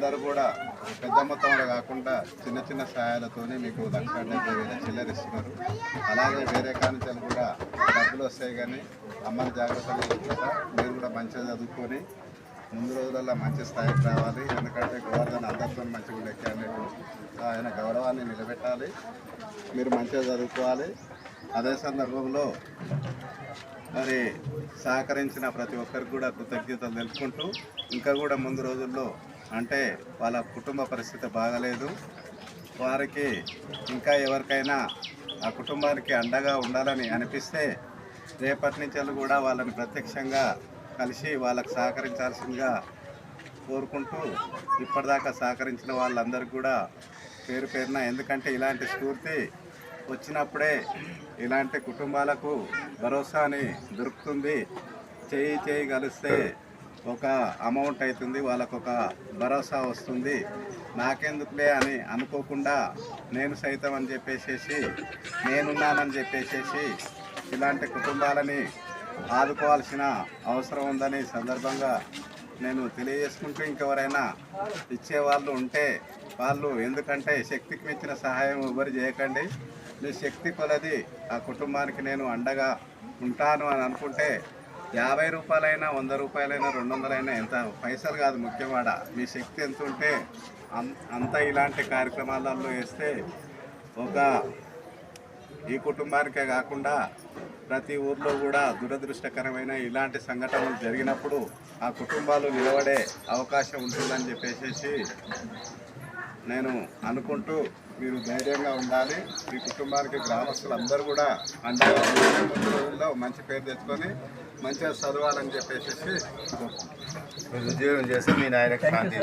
అందరూ కూడా పెద్ద మొత్తంలో కాకుండా చిన్న చిన్న సహాయాలతోనే మీకు లక్ష డెబ్బై వేల చిల్లర ఇస్తున్నారు అలాగే వేరే కానిచాలు కూడా డబ్బులు వస్తాయి కానీ అమ్మని జాగ్రత్తగా చూసుకుంటా మీరు కూడా మంచిగా చదువుకొని ముందు రోజులలో మంచి స్థాయికి రావాలి. ఎందుకంటే గోవర్ధన్ అందరితో మంచిగా ఉండే క్యాండిడేట్ ఆయన గౌరవాన్ని నిలబెట్టాలి. మీరు మంచిగా చదువుకోవాలి. అదే సందర్భంలో మరి సహకరించిన ప్రతి ఒక్కరికి కూడా కృతజ్ఞతలు తెలుపుకుంటూ ఇంకా కూడా ముందు రోజుల్లో అంటే వాళ్ళ కుటుంబ పరిస్థితి బాగలేదు. వారికి ఇంకా ఎవరికైనా ఆ కుటుంబానికి అండగా ఉండాలని అనిపిస్తే రేపటి నుంచి కూడా వాళ్ళని ప్రత్యక్షంగా కలిసి వాళ్ళకు సహకరించాల్సిందిగా కోరుకుంటూ ఇప్పటిదాకా సహకరించిన వాళ్ళందరికీ కూడా పేరు పేరున ఎందుకంటే ఇలాంటి స్ఫూర్తి వచ్చినప్పుడే ఇలాంటి కుటుంబాలకు భరోసాని దొరుకుతుంది. చేయి చేయి కలిస్తే ఒక అమౌంట్ అవుతుంది వాళ్ళకు ఒక భరోసా వస్తుంది. నాకెందుకులే అని అనుకోకుండా నేను సైతం అని చెప్పేసేసి నేనున్నానని చెప్పేసేసి ఇలాంటి కుటుంబాలని ఆదుకోవాల్సిన అవసరం ఉందని సందర్భంగా నేను తెలియజేసుకుంటూ ఇంకెవరైనా ఇచ్చేవాళ్ళు ఉంటే వాళ్ళు ఎందుకంటే శక్తికి మించిన సహాయం ఎవరు చేయకండి. మీ శక్తి కొలది ఆ కుటుంబానికి నేను అండగా ఉంటాను అని అనుకుంటే యాభై రూపాయలైనా వంద రూపాయలైనా రెండు వందలైనా ఎంత? పైసలు కాదు ముఖ్యమాట మీ శక్తి ఎంత ఉంటే అంత ఇలాంటి కార్యక్రమాలలో వేస్తే ఒక ఈ కుటుంబానికే కాకుండా ప్రతి ఊర్లో కూడా దురదృష్టకరమైన ఇలాంటి సంఘటనలు జరిగినప్పుడు ఆ కుటుంబాలు నిలబడే అవకాశం ఉంటుందని చెప్పేసి నేను అనుకుంటూ మీరు ధైర్యంగా ఉండాలి. ఈ కుటుంబానికి గ్రామస్తులు అందరూ కూడా అండగా ఉండాలి. ముందు రోజుల్లో మంచి పేరు తెచ్చుకొని మంచిగా చదవాలని చెప్పేసి ఉద్యోగం చేస్తే మీ నాయనకు శాంతి